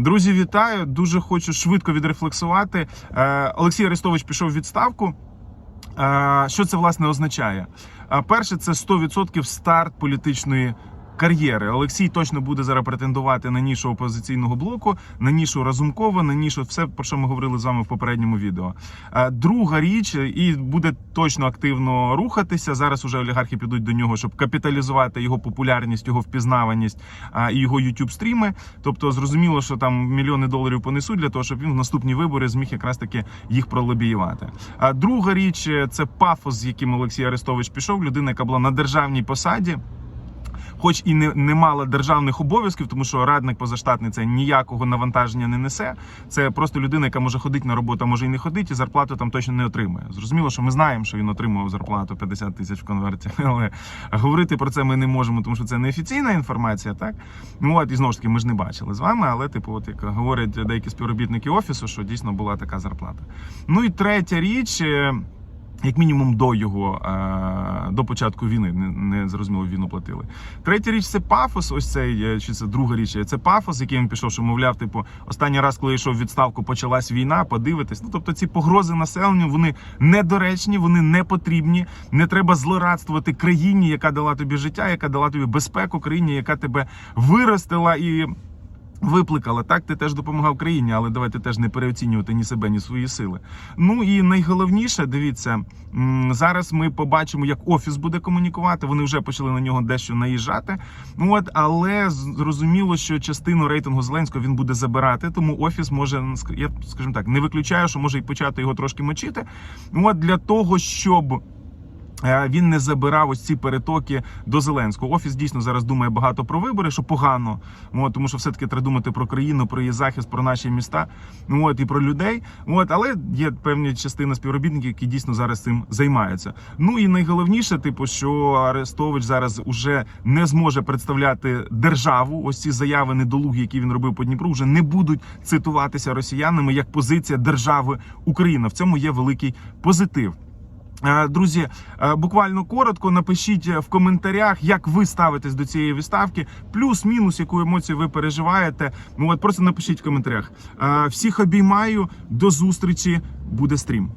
Друзі, вітаю! Дуже хочу швидко відрефлексувати. Е, Олексій Арестович пішов в відставку. Е, Що це власне означає? Е, Перше, це 100% старт політичної кар'єри. Олексій точно буде зараз претендувати на нішу опозиційного блоку, на нішу Разумкова, на нішу все, про що ми говорили з вами в попередньому відео. Е, Друга річ, і буде точно активно рухатися. Зараз уже олігархи підуть до нього, щоб капіталізувати його популярність, його впізнаваність і його youtube стріми. Тобто, зрозуміло, що там мільйони доларів понесуть для того, щоб він в наступні вибори зміг якраз таки їх пролобіювати. А друга річ е, це пафос, з яким Олексій Арестович пішов. Людина, яка була на державній посаді. Хоч і не, не мала державних обов'язків, тому що радник позаштатний це ніякого навантаження не несе. Це просто людина, яка може ходити на роботу, а може і не ходити, і зарплату там точно не отримує. Зрозуміло, що ми знаємо, що він отримував зарплату 50 тисяч в конверті, але говорити про це ми не можемо, тому що це неофіційна інформація. Так ну от і знову ж таки, ми ж не бачили з вами, але типу, от як говорять деякі співробітники офісу, що дійсно була така зарплата. Ну і третя річ. Як мінімум до його е, до початку війни не, зрозуміло війну платили. Третя річ це пафос. Ось цей е, чи це друга річ. Це пафос, який він пішов, що мовляв, типу, останній раз, коли я йшов в відставку, почалась війна. Подивитись. Ну тобто ці погрози населенню вони недоречні, вони не потрібні. Не треба злорадствувати країні, яка дала тобі життя, яка дала тобі безпеку, країні, яка тебе виростила і. Викликала так, ти теж допомагав країні, але давайте теж не переоцінювати ні себе, ні свої сили. Ну і найголовніше, дивіться, зараз ми побачимо, як офіс буде комунікувати. Вони вже почали на нього дещо наїжджати. От, але зрозуміло, що частину рейтингу Зеленського він буде забирати. Тому офіс може я скажімо так, не виключаю, що може і почати його трошки мочити. Ну от для того, щоб. Е, Він не забирав ось ці перетоки до Зеленського. Офіс дійсно зараз думає багато про вибори, що погано. От, тому що все-таки треба думати про країну, про її захист, про наші міста. От і про людей. От, але є певні частина співробітників, які дійсно зараз цим займаються. Ну і найголовніше, типу, що Арестович зараз уже не зможе представляти державу. Ось ці заяви недолугі, які він робив по Дніпру, вже не будуть цитуватися росіянами як позиція держави Україна. В цьому є великий позитив. Е, Друзі, е, буквально коротко напишіть в коментарях, як ви ставитесь до цієї відставки, плюс-мінус, яку емоцію ви переживаєте. Ну от просто напишіть в коментарях. Е, Всіх обіймаю, до зустрічі, буде стрім.